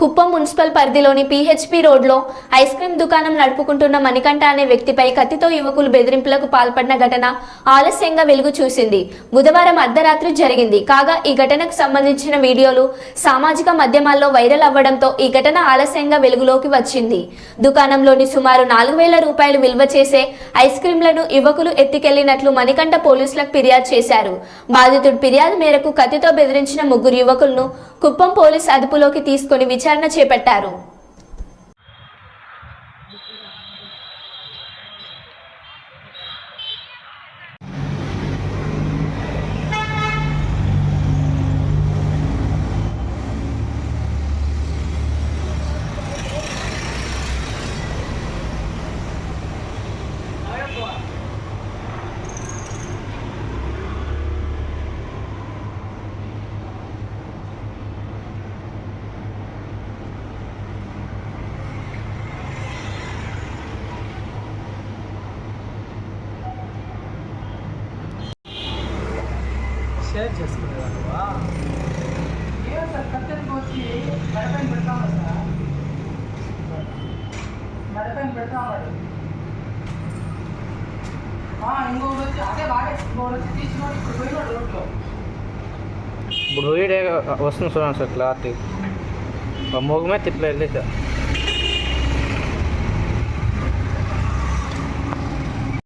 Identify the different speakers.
Speaker 1: Kuppam municipal పరిధిలోని PHP రోడ్లో ice cream దుకాణం నడుపుకుంటున్న మణికంఠ అనే వ్యక్తిపై కత్తితో యువకులు బెదిరింపులకు పాల్పడిన ఘటన ఆలస్యంగా వెలుగు చూసింది. బుధవారం అర్ధరాత్రి జరిగింది. కాగా ఈ ఘటనకు సంబంధించిన వీడియోలు సామాజిక మాధ్యమాల్లో వైరల్ అవ్వడంతో ఈ ఘటన ఆలస్యంగా వెలుగులోకి వచ్చింది. దుకాణంలోని సుమారు నాలుగు వేల రూపాయలు విలువ చేసే ఐస్ క్రీంలను యువకులు ఎత్తికెళ్ళినట్లు మణికంఠ పోలీసులకు ఫిర్యాదు చేశారు. బాధితుడు ఫిర్యాదు మేరకు కత్తితో బెదిరించిన ముగ్గురు యువకులను కుప్పం పోలీస్ అదుపులోకి తీసుకుని విచారణ చేపట్టారు.
Speaker 2: షేర్ చేసుకునేదానివా
Speaker 3: ఏం సార్ కత్తెరకు వచ్చి మెడపైన పెడతామా సార్? మెడపైన పెడతామన్నాడు ఇంకొకటి వచ్చి అదే వాడే. ఇంకొకటి వచ్చి తీసినోడు ఇప్పుడు పోయినాడు రోడ్లో.
Speaker 2: ఇప్పుడు వీడే వస్తుంది చూడండి సార్ క్లారిటీ. మొగమే తిట్లా వెళ్ళేసా